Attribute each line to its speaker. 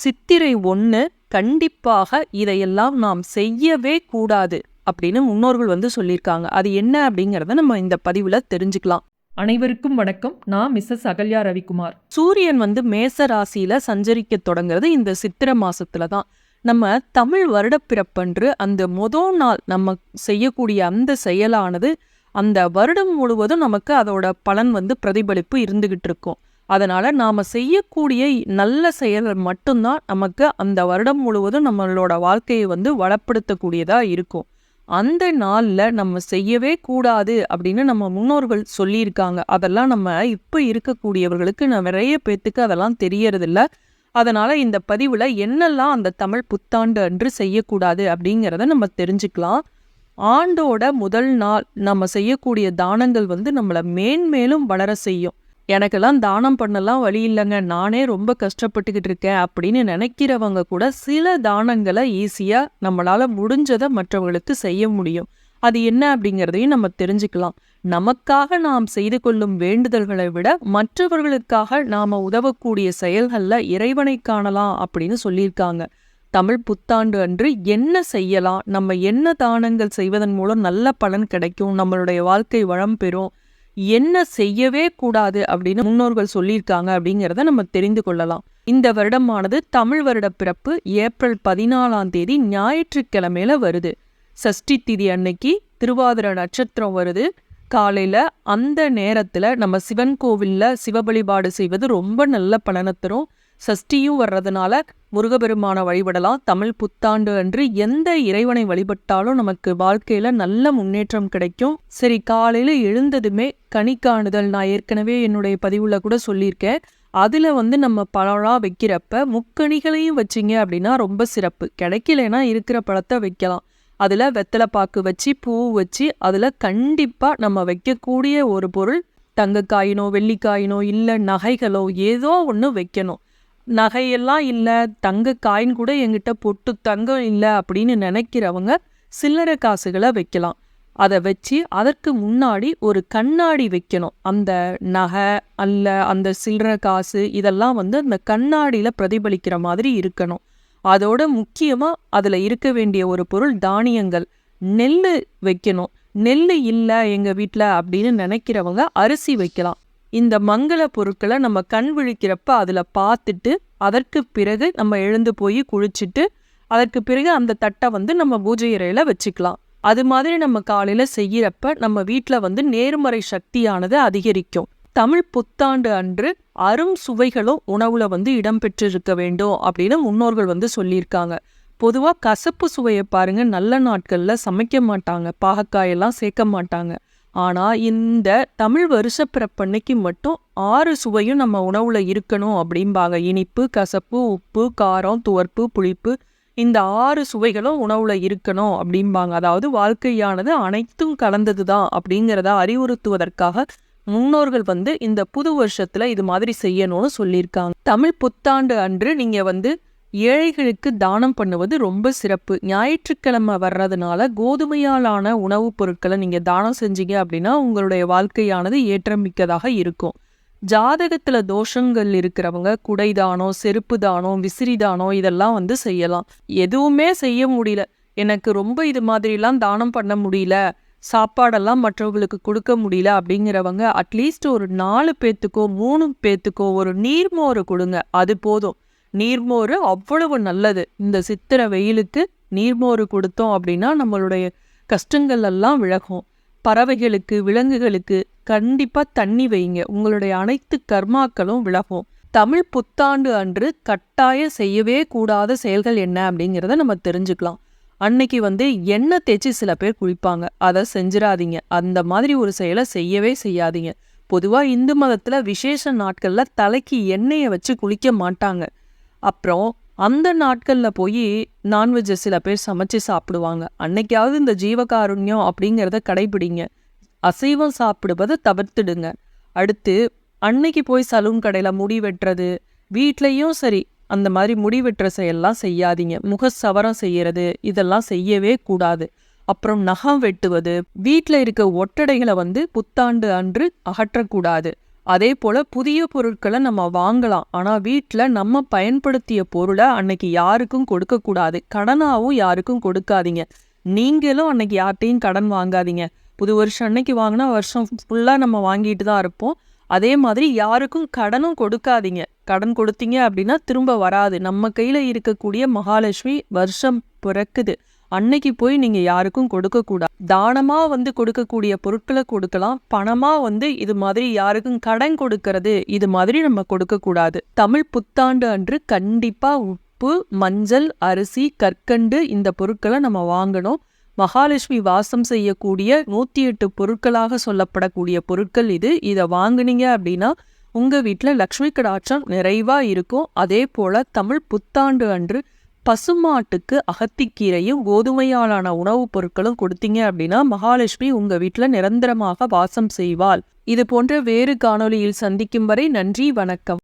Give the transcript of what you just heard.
Speaker 1: சித்திரை ஒன்று கண்டிப்பாக இதையெல்லாம் நாம் செய்யவே கூடாது அப்படின்னு முன்னோர்கள் வந்து சொல்லியிருக்காங்க. அது என்ன அப்படிங்கிறத நம்ம இந்த பதிவில் தெரிஞ்சுக்கலாம்.
Speaker 2: அனைவருக்கும் வணக்கம். நான் மிஸ்ஸஸ் அகல்யா ரவிக்குமார்.
Speaker 1: சூரியன் வந்து மேச ராசியில சஞ்சரிக்க தொடங்குறது இந்த சித்திரை மாசத்துல தான். நம்ம தமிழ் வருடப்பிறப்பன்று அந்த முதல் நாள் நம்ம செய்யக்கூடிய அந்த செயலானது அந்த வருடம் முழுவதும் நமக்கு அதோட பலன் வந்து பிரதிபலிப்பு இருந்துகிட்டு இருக்கும். அதனால் நாம் செய்யக்கூடிய நல்ல செயல்கள் மட்டும்தான் நமக்கு அந்த வருடம் முழுவதும் நம்மளோட வாழ்க்கையை வந்து வளப்படுத்தக்கூடியதாக இருக்கும். அந்த நாளில் நம்ம செய்யவே கூடாது அப்படின்னு நம்ம முன்னோர்கள் சொல்லியிருக்காங்க. அதெல்லாம் நம்ம இப்போ இருக்கக்கூடியவர்களுக்கு நான் நிறைய பேர்த்துக்கு அதெல்லாம் தெரியறதில்ல. அதனால் இந்த பதிவில் என்னெல்லாம் அந்த தமிழ் புத்தாண்டு அன்று செய்யக்கூடாது அப்படிங்கிறத நம்ம தெரிஞ்சுக்கலாம். ஆண்டோட முதல் நாள் நம்ம செய்யக்கூடிய தானங்கள் வந்து நம்மளை மேன்மேலும் வளர செய்யும். எனக்கெல்லாம் தானம் பண்ணலாம் வழி இல்லைங்க. நானே ரொம்ப கஷ்டப்பட்டுக்கிட்டு இருக்கேன் அப்படின்னு நினைக்கிறவங்க கூட சில தானங்களை ஈஸியாக நம்மளால முடிஞ்சதை மற்றவங்களுக்கு செய்ய முடியும். அது என்ன அப்படிங்கிறதையும் நம்ம தெரிஞ்சுக்கலாம். நமக்காக நாம் செய்து கொள்ளும் வேண்டுதல்களை விட மற்றவர்களுக்காக நாம உதவக்கூடிய செயல்களில் இறைவனை காணலாம் அப்படின்னு சொல்லியிருக்காங்க. தமிழ் புத்தாண்டு அன்று என்ன செய்யலாம்? நம்ம என்ன தானங்கள் செய்வதன் மூலம் நல்ல பலன் கிடைக்கும்? நம்மளுடைய வாழ்க்கை வளம் பெறும். என்ன செய்யவே கூடாது அப்படின்னு முன்னோர்கள் சொல்லியிருக்காங்க அப்படிங்கிறத நம்ம தெரிந்து கொள்ளலாம். இந்த வருடமானது தமிழ் வருட பிறப்பு ஏப்ரல் பதினாலாம் தேதி ஞாயிற்றுக்கிழமையில வருது. சஷ்டி திதி அன்னைக்கு திருவாதிர நட்சத்திரம் வருது. காலையில் அந்த நேரத்துல நம்ம சிவன் கோவில்ல சிவ வழிபாடு செய்வது ரொம்ப நல்ல பலனை தரும். சஷ்டியும் வர்றதுனால முருகபெருமானை வழிபடலாம். தமிழ் புத்தாண்டு அன்று எந்த இறைவனை வழிபட்டாலும் நமக்கு வாழ்க்கையில நல்ல முன்னேற்றம் கிடைக்கும். சரி காலையில எழுந்ததுமே கனி காணுதல். நான் ஏற்கனவே என்னுடைய பதிவுல கூட சொல்லியிருக்கேன். அதுல வந்து நம்ம பழம் வைக்கிறப்ப முக்கணிகளையும் வச்சிங்க அப்படின்னா ரொம்ப சிறப்பு. கிடைக்கலனா இருக்கிற பழத்தை வைக்கலாம். அதுல வெத்தலை பாக்கு வச்சு பூ வச்சு அதுல கண்டிப்பா நம்ம வைக்கக்கூடிய ஒரு பொருள் தங்கக்காயினோ வெள்ளிக்காயினோ இல்லை நகைகளோ ஏதோ ஒன்று வைக்கணும். நகையெல்லாம் இல்லை தங்க காயின் கூட எங்கிட்ட பொட்டு தங்கம் இல்லை அப்படின்னு நினைக்கிறவங்க சில்லறை காசுகளை வைக்கலாம். அதை வச்சு அதற்கு முன்னாடி ஒரு கண்ணாடி வைக்கணும். அந்த நகை அல்ல அந்த சில்லறை காசு இதெல்லாம் வந்து அந்த கண்ணாடியில் பிரதிபலிக்கிற மாதிரி இருக்கணும். அதோட முக்கியமாக அதில் இருக்க வேண்டிய ஒரு பொருள் தானியங்கள். நெல் வைக்கணும். நெல் இல்லை எங்கள் வீட்டில் அப்படின்னு நினைக்கிறவங்க அரிசி வைக்கலாம். இந்த மங்கள பொருட்களை நம்ம கண் விழிக்கிறப்ப அதில் பார்த்துட்டு அதற்கு பிறகு நம்ம எழுந்து போய் குளிச்சுட்டு அதற்கு பிறகு அந்த தட்டை வந்து நம்ம பூஜை அறையில் வச்சுக்கலாம். அது மாதிரி நம்ம காலையில் செய்யறப்ப நம்ம வீட்டில் வந்து நேர்மறை சக்தியானது அதிகரிக்கும். தமிழ் புத்தாண்டு அன்று அரும் சுவைகளும் உணவுல வந்து இடம்பெற்றிருக்க வேண்டும் அப்படின்னு முன்னோர்கள் வந்து சொல்லியிருக்காங்க. பொதுவாக கசப்பு சுவையை பாருங்க நல்ல நாட்களில் சமைக்க மாட்டாங்க பாகக்காயெல்லாம் சேர்க்க மாட்டாங்க. ஆனால் இந்த தமிழ் வருஷ மட்டும் ஆறு சுவையும் நம்ம உணவுல இருக்கணும் அப்படிம்பாங்க. இனிப்பு கசப்பு உப்பு காரம் துவர்ப்பு புளிப்பு. இந்த ஆறு சுவைகளும் உணவுல இருக்கணும் அப்படிம்பாங்க. அதாவது வாழ்க்கையானது அனைத்தும் கலந்தது தான் அப்படிங்கிறத அறிவுறுத்துவதற்காக முன்னோர்கள் வந்து இந்த புது வருஷத்துல இது மாதிரி செய்யணும்னு சொல்லியிருக்காங்க. தமிழ் புத்தாண்டு அன்று நீங்க வந்து ஏழைகளுக்கு தானம் பண்ணுவது ரொம்ப சிறப்பு. ஞாயிற்றுக்கிழமை வர்றதுனால கோதுமையாலான உணவுப் பொருட்களை நீங்கள் தானம் செஞ்சீங்க அப்படின்னா உங்களுடைய வாழ்க்கையானது ஏற்றமிக்கதாக இருக்கும். ஜாதகத்துல தோஷங்கள் இருக்கிறவங்க குடை தானோ செருப்பு தானம் விசிறி தானோ இதெல்லாம் வந்து செய்யலாம். எதுவுமே செய்ய முடியல. எனக்கு ரொம்ப இது மாதிரிலாம் தானம் பண்ண முடியல. சாப்பாடெல்லாம் மற்றவங்களுக்கு கொடுக்க முடியல அப்படிங்கிறவங்க அட்லீஸ்ட் ஒரு நாலு பேத்துக்கோ மூணு பேத்துக்கோ ஒரு நீர்மோறு கொடுங்க. அது போதும். நீர்மோர் அவ்வளவு நல்லது. இந்த சித்திரை வெயிலுக்கு நீர்மோர் கொடுத்தோம் அப்படின்னா நம்மளுடைய கஷ்டங்கள் எல்லாம் விலகும். பறவைகளுக்கு விலங்குகளுக்கு கண்டிப்பா தண்ணி வைங்க உங்களுடைய அனைத்து கர்மாக்களும் விலகும். தமிழ் புத்தாண்டு அன்று கட்டாய செய்யவே கூடாத செயல்கள் என்ன அப்படிங்கிறத நம்ம தெரிஞ்சுக்கலாம். அன்னைக்கு வந்து எண்ணெய் தேய்ச்சி சில பேர் குளிப்பாங்க. அதை செஞ்சிடாதீங்க. அந்த மாதிரி ஒரு செயலை செய்யவே செய்யாதீங்க. பொதுவாக இந்து மதத்துல விசேஷ நாட்கள்ல தலைக்கு எண்ணெயை வச்சு குளிக்க மாட்டாங்க. அப்புறம் அந்த நாட்களில் போய் நான்வெஜ்ஜை சில பேர் சமைச்சு சாப்பிடுவாங்க. அன்னைக்காவது இந்த ஜீவகாருண்யம் அப்படிங்கிறத கடைபிடிங்க. அசைவம் சாப்பிடுவதை தவிர்த்துடுங்க. அடுத்து அன்னைக்கு போய் சலூன் கடையில் முடி வெட்டுறது வீட்லேயும் சரி அந்த மாதிரி முடி வெட்டுற செயல்லாம் செய்யாதீங்க. முக சவரம் செய்யறது இதெல்லாம் செய்யவே கூடாது. அப்புறம் நகம் வெட்டுவது வீட்டில் இருக்க ஒட்டடைகளை வந்து புத்தாண்டு அன்று அகற்றக்கூடாது. அதே போல் புதிய பொருட்களை நம்ம வாங்கலாம். ஆனால் வீட்டில் நம்ம பயன்படுத்திய பொருளை அன்னைக்கு யாருக்கும் கொடுக்கக்கூடாது. கடனாகவும் யாருக்கும் கொடுக்காதீங்க. நீங்களும் அன்னைக்கு யார்ட்டையும் கடன் வாங்காதீங்க. புது வருஷம் அன்னைக்கு வாங்கினா வருஷம் ஃபுல்லாக நம்ம வாங்கிட்டு தான் இருப்போம். அதே மாதிரி யாருக்கும் கடனும் கொடுக்காதீங்க. கடன் கொடுத்தீங்க அப்படின்னா திரும்ப வராது. நம்ம கையில் இருக்கக்கூடிய மகாலட்சுமி வருஷம் பிறக்குது. அன்னைக்கு போய் நீங்க யாருக்கும் கொடுக்கக்கூடாது தானமாக தானமா வந்து கொடுக்கக்கூடிய பொருட்களை கொடுக்கலாம் பணமா வந்து இது மாதிரி யாருக்கும் கடன் கொடுக்கறது இது மாதிரி நம்ம கொடுக்கக்கூடாது தமிழ் புத்தாண்டு அன்று கண்டிப்பா உப்பு மஞ்சள் அரிசி கற்கண்டு இந்த பொருட்களை நம்ம வாங்கணும். மகாலட்சுமி வாசம் செய்யக்கூடிய நூற்றி எட்டு பொருட்களாக சொல்லப்படக்கூடிய பொருட்கள் இது. இதை வாங்குனீங்க அப்படின்னா உங்கள் வீட்டில் லக்ஷ்மி கடாட்சம் நிறைவாக இருக்கும். அதே போல் தமிழ் புத்தாண்டு அன்று பசுமாட்டுக்கு அகத்திக்கீரையும் கோதுமையாலான உணவுப் பொருட்களும் கொடுத்தீங்க அப்படின்னா மகாலட்சுமி உங்க வீட்டில் நிரந்தரமாக வாசம் செய்வாள். இது போன்ற வேறு காணொளியில் சந்திக்கும் வரை நன்றி வணக்கம்.